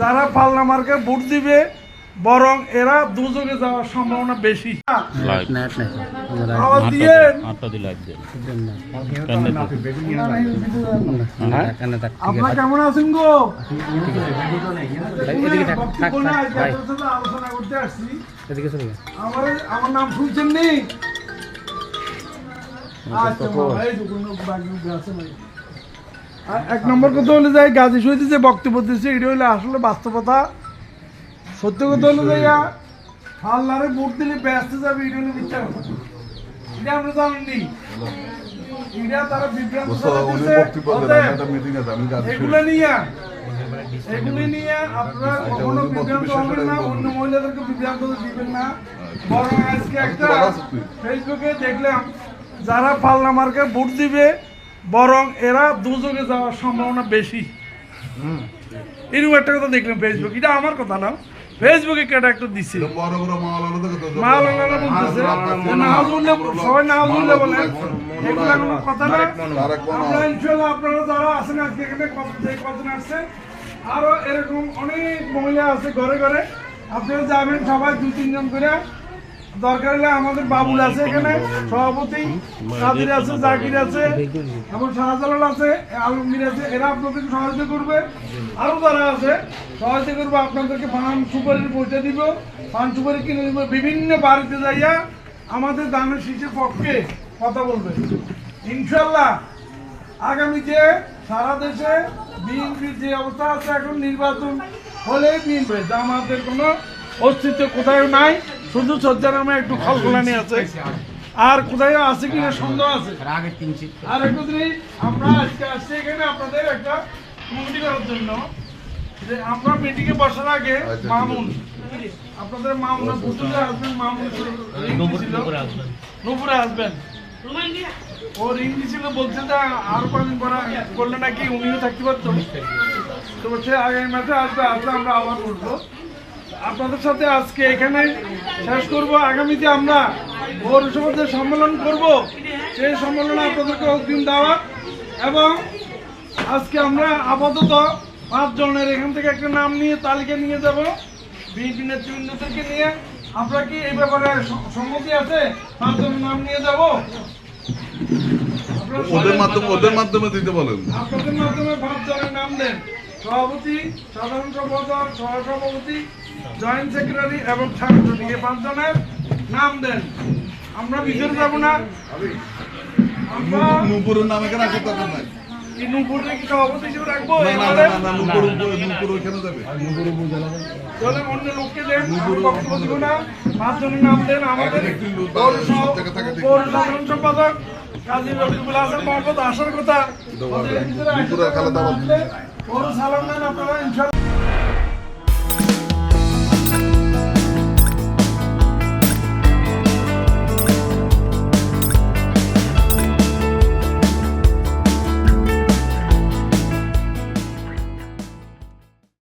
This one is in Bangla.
যারা পাল্লা মার্কে ভোট দিবে বরং এরা দুযোগে যাওয়ার সম্ভাবনা বেশি হ্যাঁ আপনারা কেমন আছেন গো আলোচনা করতে আসছি আমার নাম শুনছেন নি আচ্ছা এক নম্বর কথা হলে যাই গাজী সহিত যে বক্তব্য দিচ্ছে এটা হলে আসলে বাস্তবতা। সত্য কথা হলে যাইয়া হাল্লারে ভোট দিলে ব্যস্ত যাবে এটা হলে মিথ্যা কথা। এটা আমরা জানেননি। এটা তারা বিভ্রান্ত উনি ছড়াইতেছে। বক্তব্য দেন অতএব, একটা মিটিং আছে আমি গাড়ি এগুলো নিয়ে এগুলি নিয়ে আপনারা কখনো বিভ্রান্ত হবেন না অন্য মহিলাদেরকে বিভ্রান্ত দিবেন না। বরং আজকে একটা? ফেসবুকে দেখলাম যারা পাল্লা মার্কে ভোট দিবে বরং এরা দুযোগে যাওয়ার সম্ভাবনা বেশি। এরকম একটা কথা দেখলাম ফেসবুক এটা আমার কথা না। ফেসবুকে কেটে একটা দিচ্ছে সবাই কোনো কথা না। আমরা আপনারা যারা আছেন আজকে এখানে কত যে আসছেন আরও এরকম অনেক মহিলা আছে ঘরে ঘরে। আপনারা যাবেন সবাই দু তিনজন করে। দরকার হলে আমাদের বাবুল আছে এখানে, সভাপতি কাদির আছে, জাকির আছে, এবং শাহজালাল আছে, আলমগীর আছে, এরা আপনাদেরকে সহযোগিতা করবে। আরও যারা আছে, সহায়তা করবে, আপনাদেরকে পান সুপারির পৌঁছে দিব পান সুপারি কিনে দিব, বিভিন্ন বাড়িতে যাইয়া আমাদের দানের শীষের পক্ষে কথা বলবে। ইনশাল্লাহ আগামীতে সারা দেশে বিএনপির যে অবস্থা আছে, এখন নির্বাচন হলে বিএনপি জামাতের কোনো অস্তিত্ব কোথাও নাই। শুধু সজ্জা নামে একটু খলখলানি আছে। আর কোথায় আছে কি না সন্দেহ আছে? আর একটু জিনিস আমরা আজকে আসছি এখানে আপনাদের একটা কমিটি করার জন্য। যে আমরা মিটিংয়ে বসার আগে মামুন। আপনাদের মামুনের পুতুলে আসবেন মামুন নুপুরে আসবেন ও রিং দিছিল বলছে যে আরও কদিন পরে করলে নাকি উনিও থাকতে পারতো। তো সে আগামী মাসে আসবে আসলে আমরা আবার করব আপনাদের সাথে আজকে এখানে শেষ করব। আগামীতে আমরা পৌরসভার যে সম্মেলন করব। সেই সম্মেলনে আপনাদেরকে অগ্রিম দেওয়া। এবং আজকে আমরা আপাতত পাঁচ জনের এখান থেকে একটা নাম নিয়ে তালিকা নিয়ে যাব। বিএনপি নেতৃবৃন্দদেরকে নিয়ে। আমরা কি এই ব্যাপারে সম্মতি আছে? পাঁচ জনের নাম নিয়ে যাব। ওদের মাধ্যমে ওদের মাধ্যমে দিতে বলেন। আপনাদের মাধ্যমে পাঁচ জনের নাম দেন। সভাপতি সাধারণ সম্পাদক সহসভাপতি জয়েন্ট সেক্রেটারি এবং সাংগঠনিক এই পাঁচ জনের নাম দেন। আমরা ভিতরে যাব না। নুপুরের নামে দরকার নাই সম্পাদক কাজী হাসান মোহাম্মদ আসার কথা। আপনারা ইনশাল্লাহ